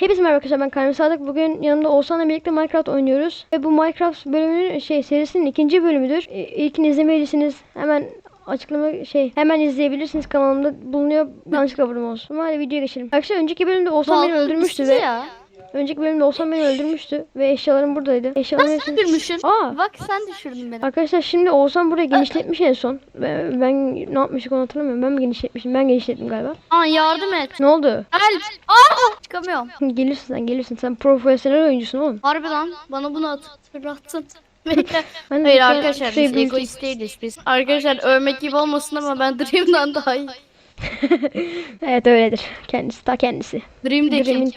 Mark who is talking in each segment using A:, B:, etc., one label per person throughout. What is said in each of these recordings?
A: Hepinize merhaba arkadaşlar ben Karim Sadık. Bugün yanımda Oğuzhan'la birlikte Minecraft oynuyoruz. Ve bu Minecraft bölümünün şey serisinin ikinci bölümüdür. E, İlkini izlemeliysiniz. Hemen açıklama şey hemen izleyebilirsiniz kanalımda bulunuyor. Yanlışlıkla abone olsun. Hadi videoya geçelim. Arkadaşlar önceki bölümde Oğuzhan beni öldürmüştü ve
B: ya.
A: Önceki bölümde Oğuzhan beni öldürmüştü ve eşyalarım buradaydı. Eşyalarım
B: Sen düşürmüşsün.
A: Aa
B: Bak sen düşürdün beni.
A: Arkadaşlar şimdi Oğuzhan burayı genişletmiş en son. Ben, ben ne yapmıştık onu hatırlamıyorum. Ben mi genişletmişim? Ben genişlettim galiba.
B: Aa yardım et.
A: Ne oldu?
B: Help. Aa çıkamıyorum.
A: gelirsin sen gelirsin. Sen profesyonel oyuncusun oğlum.
B: Harbi lan bana bunu hatırlattın. Bekle.
A: Ben de
B: Hayır arkadaşlar
A: şurayı
B: biz egoist değiliz biz. Arkadaşlar övmek gibi olmasın ama ben Dream'den daha iyi.
A: Evet öyledir. Kendisi ta kendisi.
B: Dream'deki.
A: Dream'in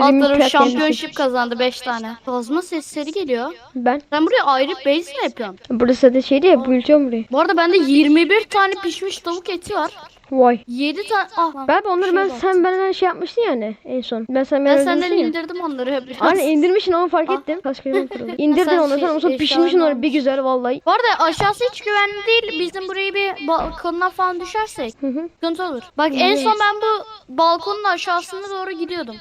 B: Alt tarafı şampiyonship kazandı 5 tane. Kazma sesleri geliyor.
A: Ben.
B: Sen buraya ayrı base mi yapıyorsun?
A: Burası da şey diye büyütüyorum burayı.
B: Bu arada bende 21 tane pişmiş tavuk eti var.
A: Vay.
B: 7 tane... Ah,
A: Galiba onları
B: şey
A: ben sen benden şey yapmıştın yani en son. Ben sen
B: Ben senden
A: ya.
B: indirdim onları hep biraz.
A: Aynen indirmişsin onu fark
B: Ah.
A: ettim. Kaç kere kırıldı. İndirdin
B: Sen
A: onları
B: şey-
A: sonra
B: eşyalarını
A: pişirmişsin onları bir güzel vallahi.
B: Bu arada aşağısı hiç güvenli değil. Bizim burayı bir balkondan falan düşersek
A: Hı hı.
B: sıkıntı olur. Bak en son ben bu balkonun aşağısına doğru gidiyordum.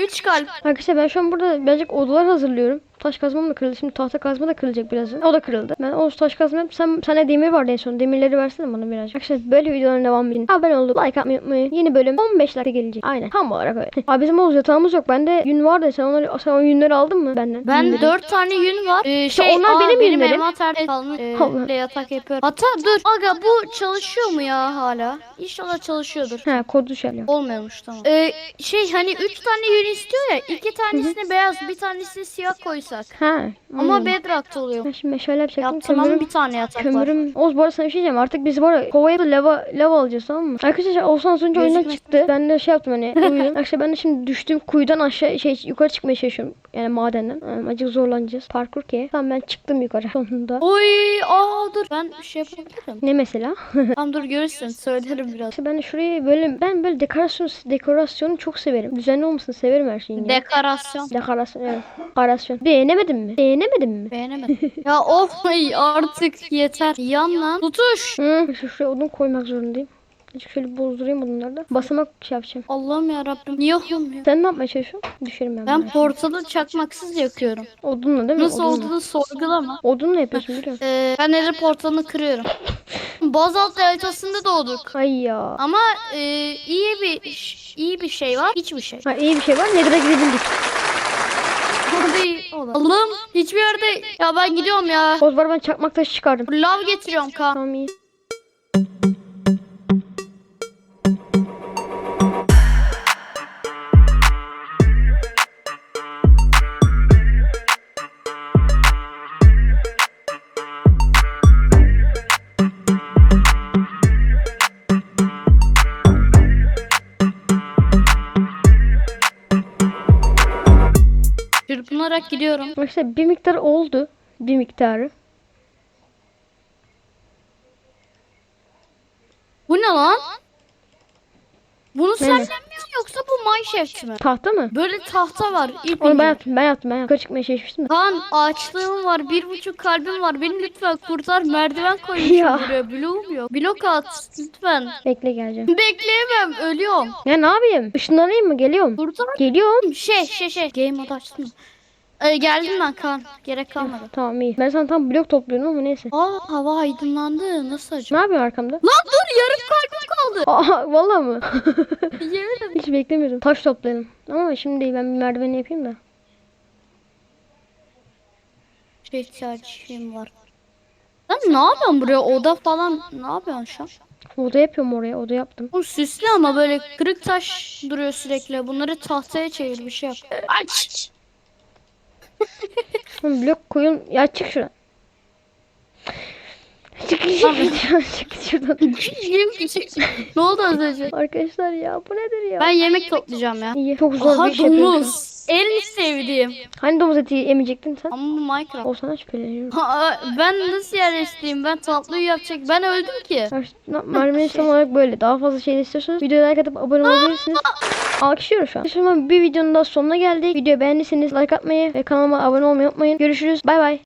B: Üç kalp.
A: Arkadaşlar ben şu an burada birazcık odalar hazırlıyorum. Taş kazmam da kırıldı. Şimdi tahta kazma da kırılacak birazdan. O da kırıldı. Ben o taş kazma yap- Sen sende demir vardı en son. Demirleri versene bana birazcık. Arkadaşlar böyle videoların devamı için abone olup like atmayı unutmayın. Yeni bölüm 15 dakika gelecek. Aynen. Tam olarak öyle. Abi bizim Oğuz yatağımız yok. Bende yün vardı. Sen onları sen o yünleri aldın mı benden?
B: Ben
A: Yünleri.
B: dört tane yün var. Ee,
A: İşte
B: şey,
A: onlar
B: aa,
A: benim
B: benim
A: yünlerim.
B: envanter kalmış. Ee, yatak yapıyorum. Hatta dur. Aga bu çalışıyor mu ya hala? İnşallah çalışıyordur.
A: He kodu şey.
B: Olmuyormuş tamam. Ee, şey hani üç tane yün istiyor ya. iki tanesini beyaz bir tanesini siyah koysak.
A: Ha.
B: Ama bedrock'ta oluyor.
A: Ben şimdi meşale yapacaktım.
B: Yaptım ama
A: Kömürüm,
B: bir tane yatak var.
A: kömürüm. Oğuz bu arada sana bir şey diyeceğim. Artık biz bu arada kovaya da lava, lava alacağız tamam mı? Arkadaşlar Oğuzhan az önce oyundan çıktı. Ben de şey yaptım hani uyudum. Arkadaşlar ben de şimdi düştüğüm kuyudan aşağı şey yukarı çıkmaya çalışıyorum. Yani madenden. Um, acık zorlanacağız. Parkur ki. Tamam ben çıktım yukarı sonunda.
B: Oy aa dur ben bir şey yapabilirim.
A: Ne mesela?
B: tamam dur görürsün söylerim biraz.
A: İşte ben şurayı böyle ben böyle dekorasyon dekorasyonu çok severim. Düzenli olmasını severim her şeyin.
B: Dekorasyon.
A: Dekorasyon evet. Dekorasyon. Beğenemedin mi? Beğenemedin mi?
B: Beğenemedim. ya of artık yeter. Yan lan. Tutuş.
A: Hı, şu şuraya odun koymak zorundayım. Şöyle bozdurayım odunları da. Basamak şey yapacağım.
B: Allah'ım ya Rabbim. Niye olmuyor?
A: Sen ne yapmaya çalışıyorsun? Düşerim ben.
B: Ben
A: bunları.
B: portalı çakmaksız yakıyorum.
A: Odunla değil mi?
B: Nasıl
A: Odunla.
B: olduğunu sorgulama.
A: Odunla yapıyorsun biliyorum.
B: Ee, ben eri portalını kırıyorum. Bazalt haritasında doğduk.
A: Ay ya.
B: Ama e, iyi bir iyi bir şey var, hiçbir şey.
A: Ha, iyi bir şey var. Nedir'e gidebildik.
B: Allah'ım hiçbir yerde ya ben gidiyorum ya.
A: Oz var ben çakmak taşı çıkardım.
B: Lav getiriyorum kan.
A: Tamam iyi.
B: Çırpınarak gidiyorum.
A: Arkadaşlar bir miktar oldu. Bir miktarı.
B: Bu ne lan? Bunu sen mi yoksa bu Mineshaft mi?
A: Tahta mı?
B: Böyle tahta var. ip
A: Onu ben yaptım. Ben yaptım. Ben yaptım. Yukarı çıkmaya çalışmıştım da.
B: Kaan ağaçlığım var. Bir buçuk kalbim var. Beni lütfen kurtar. Merdiven koymuşum
A: Ya.
B: buraya. Bloğum yok. Blok at lütfen.
A: Bekle geleceğim.
B: Bekleyemem. Ölüyorum.
A: Ya ne yapayım? Işınlanayım mı? Geliyorum.
B: Kurtar.
A: Geliyorum.
B: Şey şey şey. Game mode açtın mı? Ee, geldim ben Kaan. Gerek kalmadı.
A: Tamam iyi. Ben sana tam blok topluyorum ama neyse.
B: Aa hava aydınlandı. Nasıl acaba?
A: Ne yapıyorsun arkamda?
B: Lan dur yarım kalbim kaldı.
A: Aa vallahi mı?
B: Yemin ederim.
A: Hiç beklemiyordum. Taş toplayalım. Ama şimdi değil. Ben bir merdiveni yapayım da.
B: Şey ihtiyacım var. Sen ne yapıyorsun buraya? Oda falan ne yapıyorsun şu an?
A: Oda yapıyorum oraya. Oda yaptım.
B: Bu süslü ama böyle kırık taş duruyor sürekli. Bunları tahtaya çevir bir şey yap. Aç.
A: Blok koyun. Ya çık şuradan. Şuradan.
B: ne oldu az önce?
A: Arkadaşlar ya bu nedir ya?
B: Ben yemek toplayacağım ya.
A: İyi. Çok zor
B: Aha
A: bir iş an.
B: domuz. En sevdiğim.
A: Hani domuz eti emecektin sen?
B: Ama bu Minecraft.
A: O sana şüpheleniyorum.
B: Ha, ben nasıl yerleştireyim? Ben tatlıyı yapacak. Ben öldüm ki.
A: Mermeniz tam olarak böyle. Daha fazla şey istiyorsanız videoya like atıp abone olabilirsiniz. Alkışlıyorum şu an. Şimdi bir videonun daha sonuna geldik. Videoyu beğendiyseniz like atmayı ve kanalıma abone olmayı unutmayın. Görüşürüz. Bay bay.